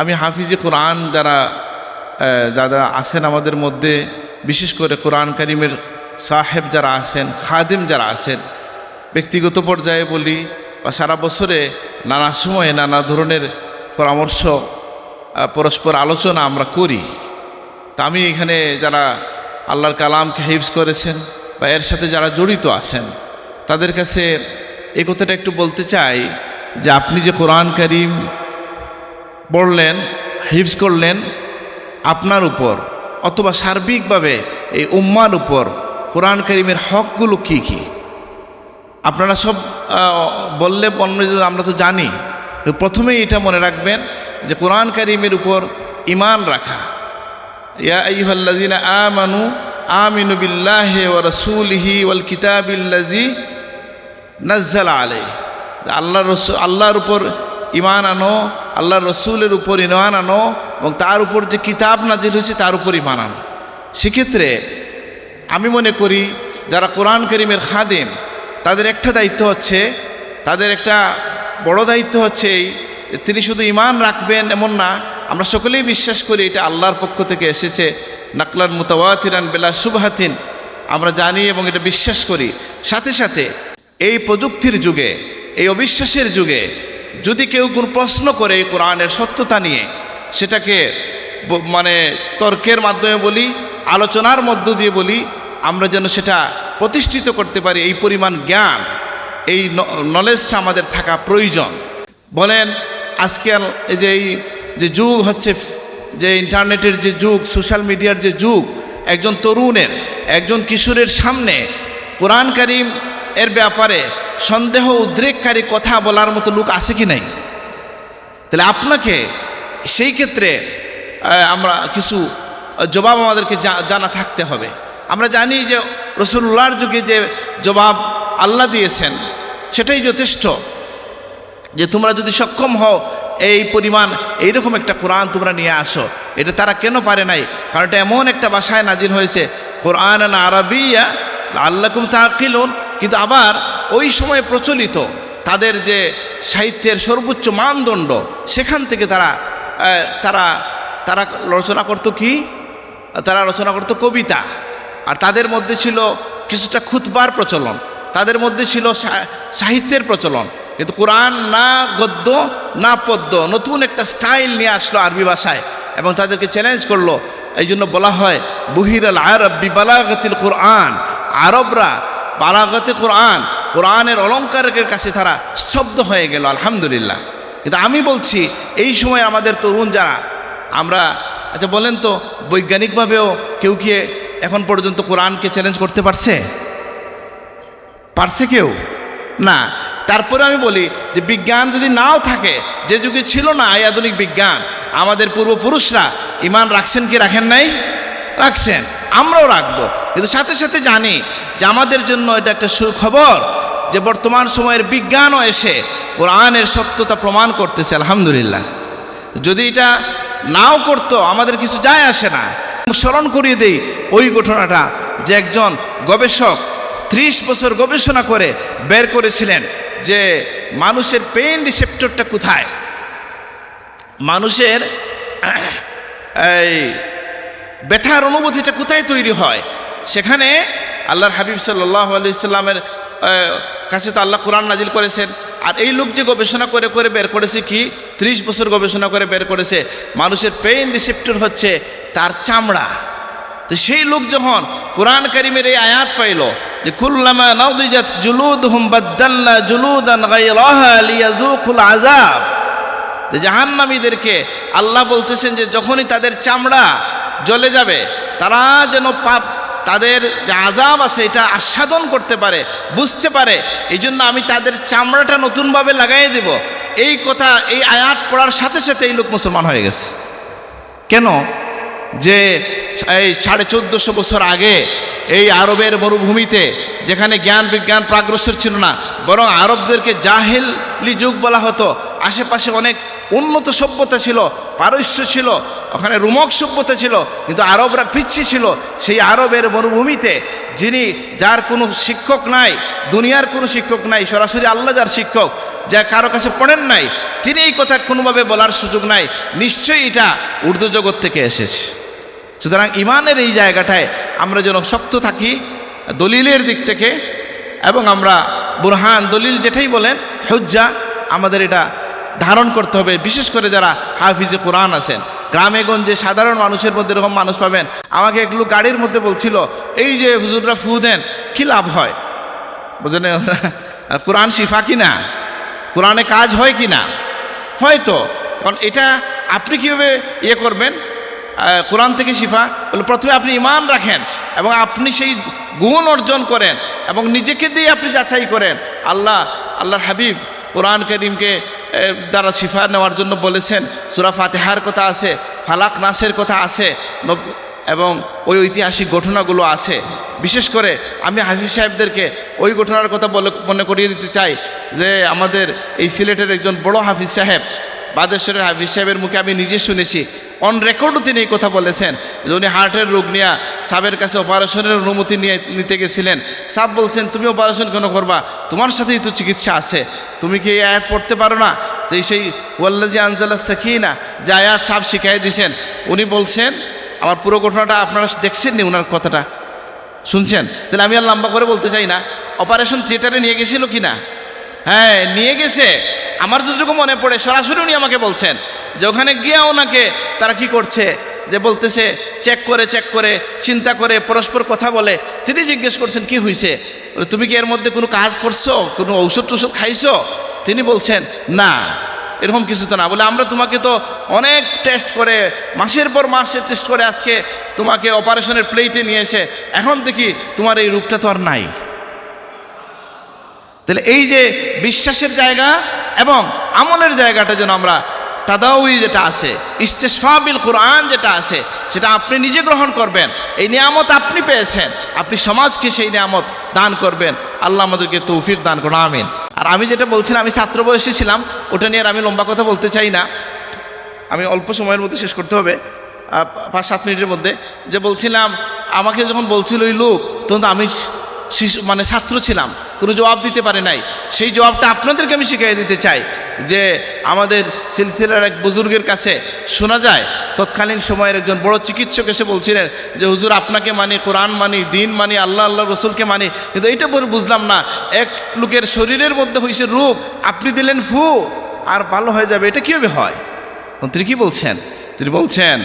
আমি হাফিজে কোরআন যারা যারা আছেন আমাদের মধ্যে, বিশেষ করে কোরআন করিমের সাহেব যারা আছেন, খাদিম যারা আছেন, ব্যক্তিগত পর্যায়ে বলি, বা সারা বছরে নানা সময়ে নানা ধরনের পরামর্শ পরস্পর আলোচনা আমরা করি। তা আমি এখানে যারা আল্লাহর কালামকে হিফজ করেছেন, বা এর সাথে যারা জড়িত আছেন, তাদের কাছে এই কথাটা একটু বলতে চাই যে আপনি যে কোরআন করিম পড়লেন, হিফজ করলেন আপনার উপর অথবা সার্বিকভাবে এই উম্মার উপর কোরআন করিমের হকগুলো কি কি? আপনারা সব বললে আমরা তো জানি প্রথমেই এটা মনে রাখবেন যে কোরআন করিমের উপর ইমান রাখা। ইয়া আমানু আমিনু বিল্লাহি ওয়া রাসূলিহি ওয়াল কিতাবিল্লাযী নাজ্জালা আলাইহি। আল্লাহ রসুল, আল্লাহর উপর ইমান আনো আল্লাহর রসুলের উপর ইমান আনো এবং তার উপর যে কিতাব নাজির হয়েছে তার উপর ইমান আনো। সেক্ষেত্রে আমি মনে করি যারা কোরআন করিমের খাদেম, তাদের একটা দায়িত্ব হচ্ছে, তাদের একটা বড় দায়িত্ব হচ্ছে এই তিনি শুধু ইমান রাখবেন এমন না, আমরা সকলেই বিশ্বাস করি এটা আল্লাহর পক্ষ থেকে এসেছে। নাকলান মুতাওয়াতিরান বেলা সুবহাতিন আমরা জানি এবং এটা বিশ্বাস করি। সাথে সাথে এই প্রযুক্তির যুগে, এই অবিশ্বাসের যুগে যদি কেউ কোনো প্রশ্ন করে এই কোরআনের সত্যতা নিয়ে, সেটাকে মানে তর্কের মাধ্যমে বলি, আলোচনার মধ্য দিয়ে বলি, আমরা যেন সেটা প্রতিষ্ঠিত করতে পারি, এই পরিমাণ জ্ঞান, এই নলেজটা আমাদের থাকা প্রয়োজন। বলেন আজকে এই যে এই, যে যুগ হচ্ছে, যে ইন্টারনেটের যে যুগ, সোশ্যাল মিডিয়ার যে যুগ, একজন তরুণের, একজন কিশোরের সামনে কোরআন এর ব্যাপারে সন্দেহ উদ্রেককারী কথা বলার মতো লোক আছে কি নাই? তাহলে আপনাকে সেই ক্ষেত্রে আমরা কিছু জবাব আমাদেরকে জানা থাকতে হবে। আমরা জানি যে রসুল্লাহর যুগে যে জবাব আল্লাহ দিয়েছেন, সেটাই যথেষ্ট। যে তোমরা যদি সক্ষম হও, এই পরিমাণ, এইরকম একটা কোরআন তোমরা নিয়ে আসো, এটা তারা কেন পারে নাই? কারণ এটা এমন একটা ভাষায় নাজিল হয়েছে কোরআন আরবিয়া আল্লাকুম তাকিলুন কিন্তু আবার ওই সময় প্রচলিত তাদের যে সাহিত্যের সর্বোচ্চ মানদণ্ড, সেখান থেকে তারা তারা তারা রচনা করতো কি? তারা রচনা করতো কবিতা। আর তাদের মধ্যে ছিল কিছুটা খুতবার প্রচলন। তাদের মধ্যে ছিল সাহিত্যের প্রচলন। কিন্তু কোরআন না গদ্য, না পদ্য, নতুন একটা স্টাইল নিয়ে আসলো আরবি ভাষায় এবং তাদেরকে চ্যালেঞ্জ করল। এই জন্য বলা হয় বহির আল আরব বিবালাগতিল কোরআন। আরবরা বালাগতে কোরআন, কোরআনের অলঙ্কারকের কাছে তারা স্তব্ধ হয়ে গেল, আলহামদুলিল্লাহ। কিন্তু আমি বলছি, এই সময় আমাদের তরুণ যারা, আমরা আচ্ছা বলেন তো, বৈজ্ঞানিকভাবেও কেউ কি এখন পর্যন্ত কোরআনকে চ্যালেঞ্জ করতে পারছে? পারছে কেউ? না। তারপরে আমি বলি যে বিজ্ঞান যদি নাও থাকে, যে যুগে ছিল না এই আধুনিক বিজ্ঞান, আমাদের পূর্বপুরুষরা ইমান রাখছেন কি রাখেন নাই? রাখছেন। আমরাও রাখব। কিন্তু সাথে সাথে জানি যে আমাদের জন্য এটা একটা সুখবর যে বর্তমান সময়ের বিজ্ঞানও এসে কোরআনের সত্যতা প্রমাণ করতেছে, আলহামদুলিল্লাহ। যদি এটা নাও করতো, আমাদের কিছু যায় আসে না। স্মরণ করিয়ে দেই ওই ঘটনাটা যে একজন গবেষক ত্রিশ বছর গবেষণা করে বের করেছিলেন যে মানুষের পেইন রিসেপ্টরটা কোথায়? মানুষের এই ব্যথার অনুভূতিটা কোথায় তৈরি হয়, সেখানে আল্লাহর হাবিব সাল্লাহ আলি সাল্লামের কাছে তো আল্লাহ কোরআন নাজিল করেছেন। আর এই লোক যে গবেষণা করে করে বের করেছে কি? ত্রিশ বছর গবেষণা করে বের করেছে। মানুষের পেইন রিসেপ্টর হচ্ছে তার চামড়া। তো সেই লোক যখন কোরআন করিমের এই আয়াত পাইল যে, কুল্লামা আযাব। যে জাহান্নামীদেরকে আল্লাহ বলতেছেন যে, যখনই তাদের চামড়া জ্বলে যাবে। তারা যেন পাপ, তাদের যে আজাব আছে এটা আস্বাদন করতে পারে, বুঝতে পারে। এই জন্য আমি তাদের চামড়াটা নতুনভাবে লাগাই দেব। এই কথা, এই আয়াত পড়ার সাথে সাথে এই লোক মুসলমান হয়ে গেছে। কেন? যে এই সাড়ে চোদ্দোশো বছর আগে এই আরবের মরুভূমিতে, যেখানে জ্ঞান, বিজ্ঞান প্রাগ্রসর ছিল না, বরং আরবদেরকে জাহেলি যুগ বলা হতো, আশেপাশে অনেক উন্নত সভ্যতা ছিল, পারস্য ছিল, ওখানে রুমক সভ্যতা ছিল, কিন্তু আরবরা পিচ্ছি ছিল। সেই আরবের মরুভূমিতে যিনি, যার কোনো শিক্ষক নাই, দুনিয়ার কোনো শিক্ষক নাই, সরাসরি আল্লাহ যার শিক্ষক, যা কারও কাছে পড়েন নাই, তিনি এই কথা কোনোভাবে বলার সুযোগ নাই। নিশ্চয়ই এটা উর্দু জগৎ থেকে এসেছে। সুতরাং ইমানের এই জায়গাটায় আমরা যেন শক্ত থাকি, দলিলের দিক থেকে, এবং আমরা বুরহান, দলিল যেটাই বলেন, হজ্জা, আমাদের এটা ধারণ করতে হবে, বিশেষ করে যারা হাফিজে কোরআন আছেন। গ্রামে গঞ্জে সাধারণ মানুষের মধ্যে এরকম মানুষ পাবেন। আমাকে এগুলো গাড়ির মধ্যে বলছিল, এই যে হুজুররা ফু দেন, কী লাভ হয়? বুঝলেন কোরআন শিফা কি না কোরআনে কাজ হয় কি না হয়তো, কারণ এটা আপনি কীভাবে ইয়ে করবেন? কোরআন থেকে শিফা। বলে, প্রথমে আপনি ইমান রাখেন এবং আপনি সেই গুণ অর্জন করেন এবং নিজেকে দিয়ে আপনি যাচাই করেন। আল্লাহ, আল্লাহর হাবিব কোরআন করিমকে দ্বারা শিফা নেওয়ার জন্য বলেছেন, সুরা ফাতেহার কথা আছে, ফালাক নাসের কথা আছে এবং ওই ঐতিহাসিক ঘটনাগুলো আছে। বিশেষ করে আমি হাফিজ সাহেবদেরকে ওই ঘটনার কথা বলে, মনে করিয়ে দিতে চাই যে আমাদের এই সিলেটের একজন বড় হাফিজ সাহেব, বাদেশ্বরের হাফিজ সাহেবের মুখে আমি নিজে শুনেছি। অন রেকর্ডও তিনি এই কথা বলেছেন। উনি হার্টের রোগ নিয়ে, সাবের কাছে অপারেশনের অনুমতি নিয়ে নিতে গেছিলেন, সাব বলছেন, তুমি অপারেশন কেন করবা? তোমার সাথেই তো চিকিৎসা আছে। তুমি কি এই আয়াত পড়তে পারো না? তো এই সেই ওয়াল্লাজি আনজাল্লা সাকিনা যে আয়াত সাব শিখাই দিয়েছেন উনি বলছেন, আমার পুরো ঘটনাটা আপনারা দেখছেন নি ওনার কথাটা? শুনছেন? তাহলে আমি আর লম্বা করে বলতে চাই না। অপারেশন থিয়েটারে নিয়ে গেছিল কি না হ্যাঁ নিয়ে গেছে। আমার যতটুকু মনে পড়ে, সরাসরি উনি আমাকে বলছেন। যে ওখানে গিয়ে ওনাকে তারা কি করছে? যে বলতেছে, চেক করে চেক করে, চিন্তা করে, পরস্পর কথা বলে। তিনি জিজ্ঞেস করছেন, কি হয়েছে তুমি কি এর মধ্যে কোনো কাজ করছ? কোনো ঔষধ টৌষধ খাইছো? তিনি বলছেন, না, এরকম কিছু তো না। বলে, আমরা তোমাকে তো অনেক টেস্ট করে, মাসের পর মাসে টেস্ট করে আজকে তোমাকে অপারেশনের প্লেটে নিয়ে এসে, এখন দেখি তোমার এই রূপটা তো আর নাই। তাহলে এই যে বিশ্বাসের জায়গা এবং আমলের জায়গাটা যেন আমরা তাদাউই যেটা আছে ইস্তেসফাবিল কোরআন যেটা আছে, সেটা আপনি নিজে গ্রহণ করবেন। এই নিয়ামত আপনি পেয়েছেন। আপনি সমাজকে সেই নিয়ামত দান করবেন। আল্লাহ আমাদেরকে তৌফিক দান করুন, আমিন। আর আমি যেটা বলছিলাম, আমি ছাত্র বয়সী ছিলাম, ওটা নিয়ে আমি লম্বা কথা বলতে চাই না। আমি অল্প সময়ের মধ্যে শেষ করতে হবে পাঁচ, সাত মিনিটের মধ্যে। যে বলছিলাম, আমাকে যখন বলছিল ওই লোক, তখন তো আমি শিশু মানে ছাত্র ছিলাম, কোনো জবাব দিতে পারে নাই। সেই জবাবটা আপনাদেরকে আমি শিখিয়ে দিতে চাই। যে আমাদের সিলসিলার এক বুজুর্গের কাছে শোনা যায়, তৎকালীন সময়ের একজন বড় চিকিৎসক এসে বলছিলেন যে, হুজুর, আপনাকে মানি, কোরআন মানি, দিন মানি, আল্লাহ আল্লাহ রসুলকে মানি। কিন্তু এইটা পরে বুঝলাম না, এক লোকের শরীরের মধ্যে হয়েছে রূপ, আপনি দিলেন ফু, আর ভালো হয়ে যাবে, এটা কীভাবে হয়? তিনি কি বলছেন? তিনি বলছেন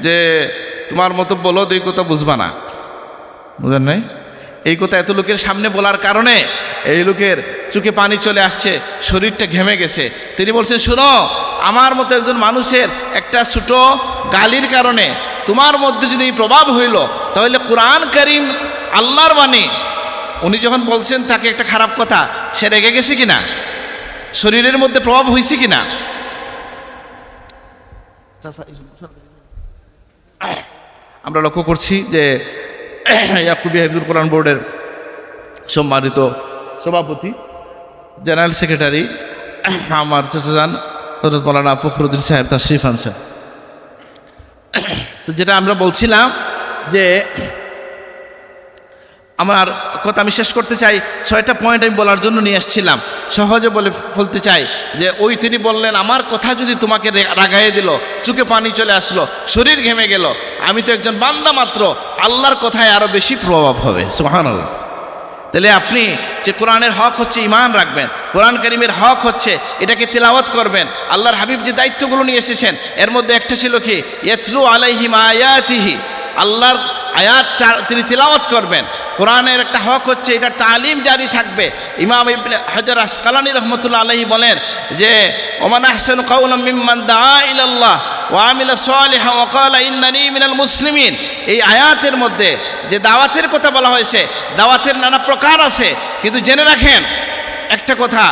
যে, তোমার মতো বলো দুই কথা বুঝবা না। বুঝেন নাই? এই কথা এত লোকের সামনে বলার কারণে এই লোকের চোখে পানি চলে আসছে, শরীরটা ঘেমে গেছে। তিনি বলছেন, শুনো, আমার মতো একজন মানুষের একটা ছোট গালির কারণে তোমার মধ্যে যদি প্রভাব হইল, তাহলে কোরআন করিম আল্লাহর বাণী। উনি যখন বলছেন, তাকে একটা খারাপ কথা, সে রেগে গেছে কিনা? শরীরের মধ্যে প্রভাব হয়েছে কিনা? আমরা লক্ষ্য করছি যে ইয়াকুবি হাফিজুল কোরআন বোর্ডের সম্মানিত সভাপতি, জেনারেল সেক্রেটারি, আমার চাচাজান হজরত মৌলানা ফখরুদ্দিন সাহেব তাশরিফ আনসার। তো যেটা আমরা বলছিলাম যে আমার কথা আমি শেষ করতে চাই। ছয়টা পয়েন্ট আমি বলার জন্য নিয়ে আসছিলাম। সহজে বলে বলতে চাই যে, ওই তিনি বললেন, আমার কথা যদি তোমাকে রাগাইয়ে দিল, চোখে পানি চলে আসলো, শরীর ঘেমে গেল, আমি তো একজন বান্দা মাত্র, আল্লাহর কথায় আরও বেশি প্রভাব হবে। সুহান তাহলে আপনি যে কোরআনের হক হচ্ছে ইমান রাখবেন, কোরআন করিমের হক হচ্ছে এটাকে তেলাওয়াত করবেন, আল্লাহর হাবিব যে দায়িত্বগুলো নিয়ে এসেছেন, এর মধ্যে একটা ছিল কি? ইয়াতলু আলাইহিম আয়াতিহি, আল্লাহর আয়াত তিনি তেলাওয়াত করবেন। কোরআনের একটা হক হচ্ছে, এটা তালিম জারি থাকবে। ইমাম ইবনে হাজার আসকালানি রহমতুল্লাহ আলহি বলেন যে, ওমান আহসান কাউলাম মিম্মান মিনাল মুসলিমিন। এই আয়াতের মধ্যে যে দাওয়াতের কথা বলা হয়েছে, দাওয়াতের নানা প্রকার আছে, কিন্তু জেনে রাখেন একটা কথা,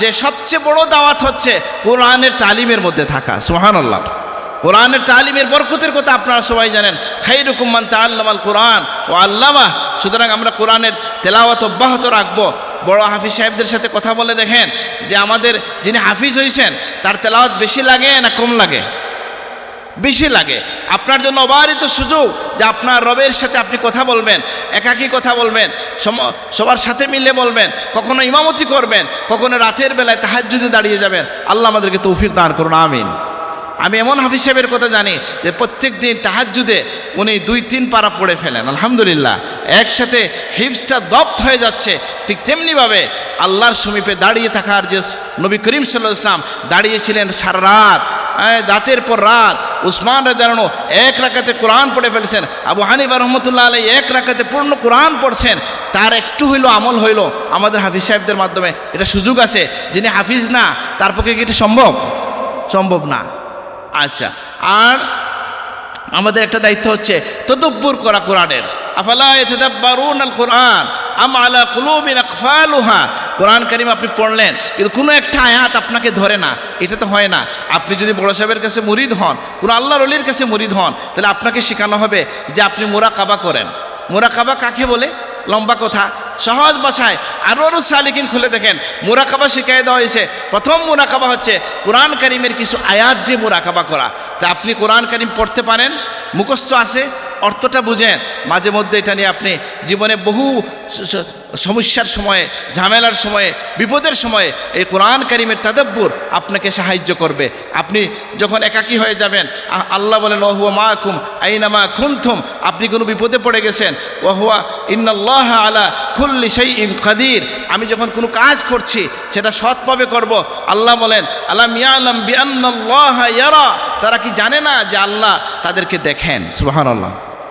যে সবচেয়ে বড় দাওয়াত হচ্ছে কোরআনের তালিমের মধ্যে থাকা। সুবহানাল্লাহ। কোরআনের তালিমের বরকতের কথা আপনারা সবাই জানেন। খাইরুকুম্মান তাল্লামাল কোরআন ও আল্লামা সুতরাং আমরা কোরআনের তেলাওয়াত অব্যাহত রাখব। বড় হাফিজ সাহেবদের সাথে কথা বলে দেখেন যে আমাদের যিনি হাফিজ হয়েছেন তার তেলাওয়াত বেশি লাগে না কম লাগে? বেশি লাগে। আপনার জন্য অবারিত সুযোগ যে আপনার রবের সাথে আপনি কথা বলবেন, একাকী কথা বলবেন সবার সাথে মিলে বলবেন, কখনো ইমামতি করবেন, কখনো রাতের বেলায় তাহাজ্জুদে দাঁড়িয়ে যাবেন। আল্লাহ আমাদেরকে তৌফিক দান করুন, আমিন। আমি এমন হাফিজ সাহেবের কথা জানি যে প্রত্যেক দিন তাহাজ্জুদে উনি দুই, তিন পারা পড়ে ফেলেন, আলহামদুলিল্লাহ। একসাথে হিপসটা দপ্ত হয়ে যাচ্ছে, ঠিক তেমনিভাবে আল্লাহর সমীপে দাঁড়িয়ে থাকার যে নবী করিম সাল্লাহ ইসলাম দাঁড়িয়েছিলেন সারা রাত রাতের পর রাত, উসমান রাজানো এক রাকাতে কোরআন পড়ে ফেলেছেন, আবু হানিফা রহমতুল্লাহ আলাই এক রাকাতে পূর্ণ কোরআন পড়ছেন, তার একটু হইল আমল হইল আমাদের হাফিজ সাহেবদের মাধ্যমে, এটা সুযোগ আছে, যিনি হাফিজ না, তার পক্ষে কি এটা সম্ভব? সম্ভব না। আচ্ছা আর আমাদের একটা দায়িত্ব হচ্ছে তদব্বুর করা কোরআনের। আফালা ইয়াতাদাব্বারুন আল কোরআন আম আলা কুলুবিন আকফালুহা? কোরআন কারিম আপনি পড়লেন, কিন্তু কোনো একটা আয়াত আপনাকে ধরে না, এটা তো হয় না। আপনি যদি বড় সাহেবের কাছে মুরিদ হন, কোনো আল্লাহর অলির কাছে মুরিদ হন, তাহলে আপনাকে শেখানো হবে যে আপনি মোরাকাবা করেন। মোরাকাবা কাকে বলে? লম্বা কথা। সহজ ভাষায় আরও আরও সালিকিন খুলে দেখেন, মুরাকাবা শিখাই দেওয়া হয়েছে। প্রথম মুরাকাবা হচ্ছে কোরআন কারিমের কিছু আয়াত দিয়ে মুরাকাবা করা। তা আপনি কোরআন কারিম পড়তে পারেন, মুখস্থ আছে, অর্থটা বুঝেন। মাঝে মধ্যে এটা নিয়ে আপনি জীবনে বহু সমস্যার সময়ে, ঝামেলার সময়ে, বিপদের সময়ে এই কোরআন কারিমের তাদব্বুর আপনাকে সাহায্য করবে। আপনি যখন একাকী হয়ে যাবেন আল্লাহ বলেন ওহুয়া মা কুম আইনামা খুনথুম আপনি কোনো বিপদে পড়ে গেছেন ওহুয়া ইন্নাল্লাহ আলা খুল্লি সেই ইন কাদির। আমি যখন কোনো কাজ করছি, সেটা সৎভাবে করব। আল্লাহ বলেন, আলাম ইয়ালাম বিআন্নাল্লাহ ইয়ারা? তারা কি জানে না যে আল্লাহ তাদেরকে দেখেন? সুবহানাল্লাহ।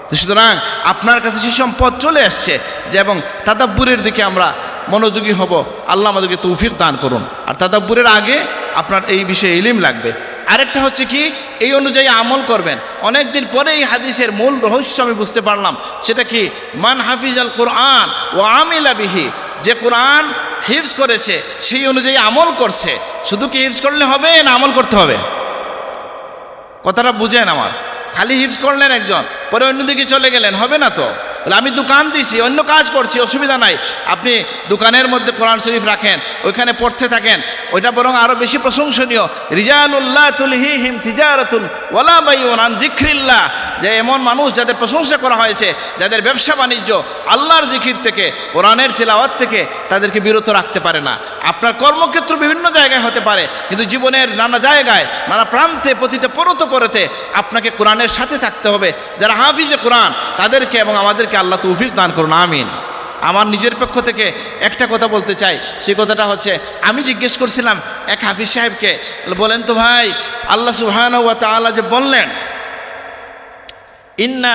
তো সুতরাং আপনার কাছে সে সম্পদ চলে আসছে যে এবং তাদাব্বুরের দিকে আমরা মনোযোগী হব। আল্লাহ আমাদেরকে তৌফিক দান করুন। আর তাদাব্বুরের আগে আপনার এই বিষয়ে ইলিম লাগবে। আরেকটা হচ্ছে কি? এই অনুযায়ী আমল করবেন। অনেকদিন পরে এই হাদিসের মূল রহস্য আমি বুঝতে পারলাম। সেটা কি? মান হাফিজ আল কোরআন ও আমিলা বিহি। যে কোরআন হিফজ করেছে, সেই অনুযায়ী আমল করছে। শুধু কি হিফজ করলে হবে না আমল করতে হবে? কথাটা বুঝেন আমার। খালি হিফজ করলেন একজন, পরে অন্যদিকে চলে গেলেন, হবে না তো? বলে আমি দোকান দিছি, অন্য কাজ করছি, অসুবিধা নাই। আপনি দোকানের মধ্যে কোরআন শরীফ রাখেন, ওইখানে পড়তে থাকেন। ওইটা বরং আরও বেশি প্রশংসনীয়। রিজানুল্লাহ তুলহি হিম যে এমন মানুষ যাদের প্রশংসা করা হয়েছে, যাদের ব্যবসা বাণিজ্য আল্লাহর জিকির থেকে, কোরআনের তেলাওয়াত থেকে তাদেরকে বিরত রাখতে পারে না। আপনার কর্মক্ষেত্র বিভিন্ন জায়গায় হতে পারে, কিন্তু জীবনের নানা জায়গায়, নানা প্রান্তে, প্রতিটা পরত পরতে আপনাকে কোরআনের সাথে থাকতে হবে। যারা হাফিজে কোরআন তাদেরকে এবং আমাদেরকে আল্লাহ তৌফিক দান করুন, আমিন। আমার নিজের পক্ষ থেকে একটা কথা বলতে চাই সেই কথাটা হচ্ছে, আমি জিজ্ঞেস করছিলাম এক হাফিজ সাহেবকে, বলেন তো ভাই, আল্লাহ সুহান তাআলা যে বললেন, ইন্না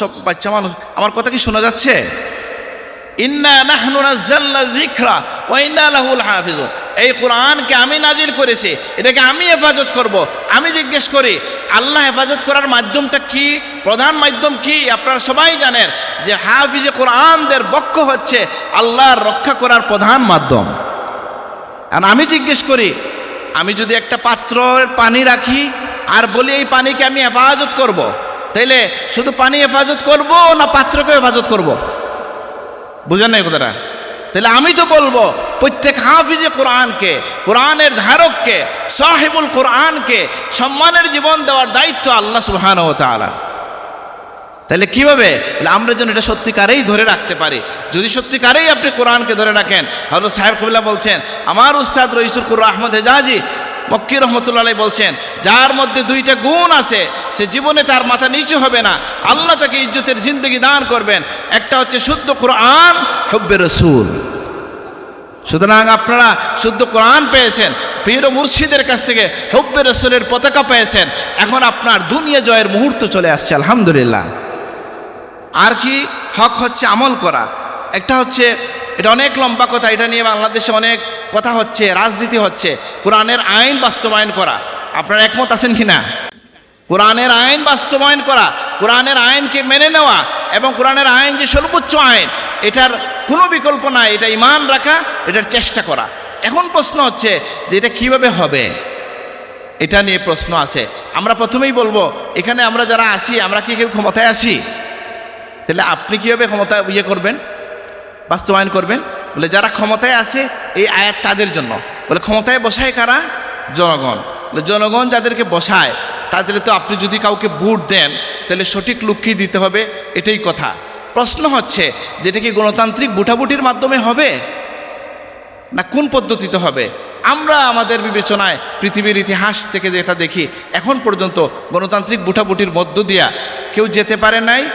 সব বাচ্চা মানুষ, আমার কথা কি শোনা যাচ্ছে? ইন্না নাহনু নাজ্জালনা যিকরা ওয়া ইন্না লাহু লাহাফিজুন এই কোরআনকে আমি নাজিল করেছি, এটাকে আমি হেফাজত করব আমি জিজ্ঞেস করি, আল্লাহ হেফাজত করার মাধ্যমটা কি প্রধান মাধ্যম কি আপনারা সবাই জানেন যে হাফিজে কোরআনদের বক্ষ হচ্ছে আল্লাহর রক্ষা করার প্রধান মাধ্যম আর আমি জিজ্ঞেস করি, আমি যদি একটা পাত্রের পানি রাখি আর বলি এই পানিকে আমি হেফাজত করব। তাইলে শুধু পানি হেফাজত করব না পাত্রকে হেফাজত করব। বুঝেন না কথাটা? তাহলে আমি তো বলব, প্রত্যেক হাফিজে কোরআনকে, কোরআনের ধারককে, সাহেবুল কোরআনকে সম্মানের জীবন দেওয়ার দায়িত্ব আল্লাহ সুহান ও তাআলা। তাহলে কীভাবে? আমরা যেন এটা সত্যিকারেই ধরে রাখতে পারি। যদি সত্যিকারেই আপনি কোরআনকে ধরে রাখেন হজরত সাহেব কবিল্লা বলছেন, আমার উস্তাদ রইসুল কুর আহমদ হেজাজি, মক্কি রহমতুল্লাহ বলছেন, যার মধ্যে দুইটা গুণ আছে সে জীবনে তার মাথা নিচু হবে না। আল্লাহ তাকে ইজ্জতের জিন্দগি দান করবেন। একটা হচ্ছে শুদ্ধ কোরআন, হব্বে রসুল। সুতরাং আপনারা শুদ্ধ কোরআন পেয়েছেন, পীর মুর্শিদের কাছ থেকে হব্বে রসুলের পতাকা পেয়েছেন। এখন আপনার দুনিয়া জয়ের মুহূর্ত চলে আসছে, আলহামদুলিল্লাহ। আর কি হক হচ্ছে আমল করা। একটা হচ্ছে, এটা অনেক লম্বা কথা, এটা নিয়ে বাংলাদেশে অনেক কথা হচ্ছে, রাজনীতি হচ্ছে, কোরআনের আইন বাস্তবায়ন করা। আপনারা একমত আছেন কি না কোরআনের আইন বাস্তবায়ন করা, কোরআনের আইনকে মেনে নেওয়া এবং কোরআনের আইন যে সর্বোচ্চ আইন, এটার কোনো বিকল্প নাই, এটা ইমান রাখা, এটার চেষ্টা করা। এখন প্রশ্ন হচ্ছে যে এটা কীভাবে হবে? এটা নিয়ে প্রশ্ন আছে। আমরা প্রথমেই বলব, এখানে আমরা যারা আছি, আমরা কি কেউ ক্ষমতায় আছি? তাহলে আপনি কীভাবে ক্ষমতা ইয়ে করবেন? বাস্তবায়ন করবেন? বলে যারা ক্ষমতায় আছে, এই আয়াত তাদের জন্য। বলে ক্ষমতায় বসায় কারা? জনগণ। জনগণ যাদেরকে বসায় তাদের তো আপনি যদি কাউকে বুট দেন, তাহলে সঠিক লক্ষ্যই দিতে হবে? এটাই কথা। প্রশ্ন হচ্ছে, যেটা কি গণতান্ত্রিক বুটাবুটির মাধ্যমে হবে? না কোন পদ্ধতিতে হবে? আমরা আমাদের বিবেচনায় পৃথিবীর ইতিহাস থেকে যেটা দেখি, এখন পর্যন্ত গণতান্ত্রিক বুটাবুটির মধ্য দিয়া কেউ যেতে পারে নাই,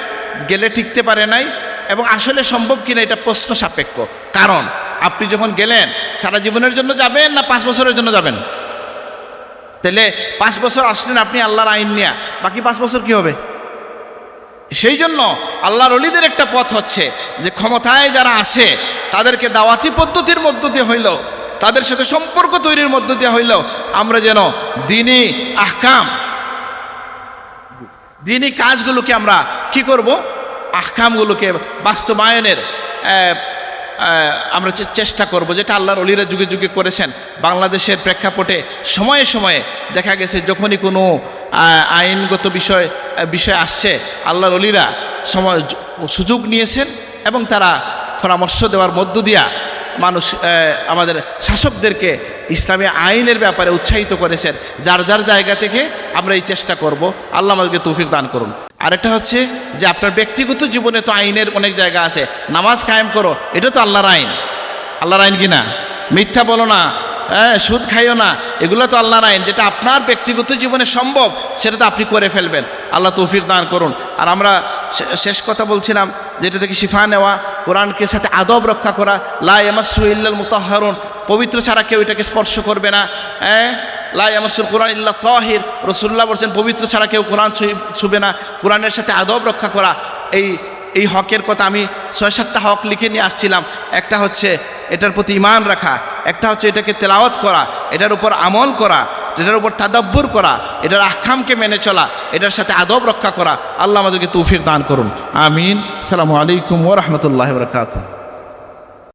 গেলে টিকতে পারে নাই, এবং আসলে সম্ভব কিনা এটা প্রশ্ন সাপেক্ষ। কারণ, আপনি যখন গেলেন, সারা জীবনের জন্য যাবেন না পাঁচ বছরের জন্য যাবেন? তাহলে পাঁচ বছর আসলেন আপনি আল্লাহর আইন নিয়ে, বাকি পাঁচ বছর কি হবে? সেই জন্য আল্লাহর অলিদের একটা পথ হচ্ছে যে ক্ষমতায় যারা আসে তাদেরকে দাওয়াতি পদ্ধতির মধ্য দিয়ে হইল তাদের সাথে সম্পর্ক তৈরির মধ্য দিয়ে হইল আমরা যেন দিনই আহকাম দিনই কাজগুলোকে আমরা কি করব? আহকামগুলোকে বাস্তবায়নের আমরা চেষ্টা করব, যেটা আল্লাহর অলিরা যুগে যুগে করেছেন। বাংলাদেশের প্রেক্ষাপটে সময়ে সময়ে দেখা গেছে, যখনই কোনো আইনগত বিষয় বিষয় আসছে, আল্লাহর অলিরা সময় সুযোগ নিয়েছেন এবং তারা পরামর্শ দেওয়ার মধ্য দিয়া মানুষ আমাদের শাসকদেরকে ইসলামী আইনের ব্যাপারে উৎসাহিত করেছেন। যার যার জায়গা থেকে আমরা এই চেষ্টা করব। আল্লাহ আমাদেরকে তৌফিক দান করুন। আরেকটা হচ্ছে যে আপনার ব্যক্তিগত জীবনে তো আইনের অনেক জায়গা আছে। নামাজ কায়েম করো, এটা তো আল্লাহর আইন। আল্লাহর আইন কি না মিথ্যা বলো না হ্যাঁ সুদ খাইও না, এগুলো তো আল্লাহর আইন। যেটা আপনার ব্যক্তিগত জীবনে সম্ভব, সেটা তো আপনি করে ফেলবেন। আল্লাহ তৌফিক দান করুন। আর আমরা শেষ কথা বলছিলাম, যেটা থেকে শিফা নেওয়া, কোরআনকে সাথে আদব রক্ষা করা, লা ইল্লাল মুতাহহারুন পবিত্র ছাড়া কেউ এটাকে স্পর্শ করবে না হ্যাঁ? লা ইয়ামাসুল কোরআন ইল্লা তাহির। রসুল্লাহ বলছেন, পবিত্র ছাড়া কেউ কোরআন ছুবে না। কোরআনের সাথে আদব রক্ষা করা। এই এই হকের কথা আমি ছয় সাতটা হক লিখে নিয়ে আসছিলাম। একটা হচ্ছে এটার প্রতি ইমান রাখা, একটা হচ্ছে এটাকে তেলাওয়াত করা, এটার উপর আমল করা, এটার উপর তাদাব্বুর করা, এটার আহকামকে মেনে চলা, এটার সাথে আদব রক্ষা করা। আল্লাহ আমাদেরকে তৌফিক দান করুন। আমিন। সালামু আলাইকুম ওরহমতুল্লাহ বরকাত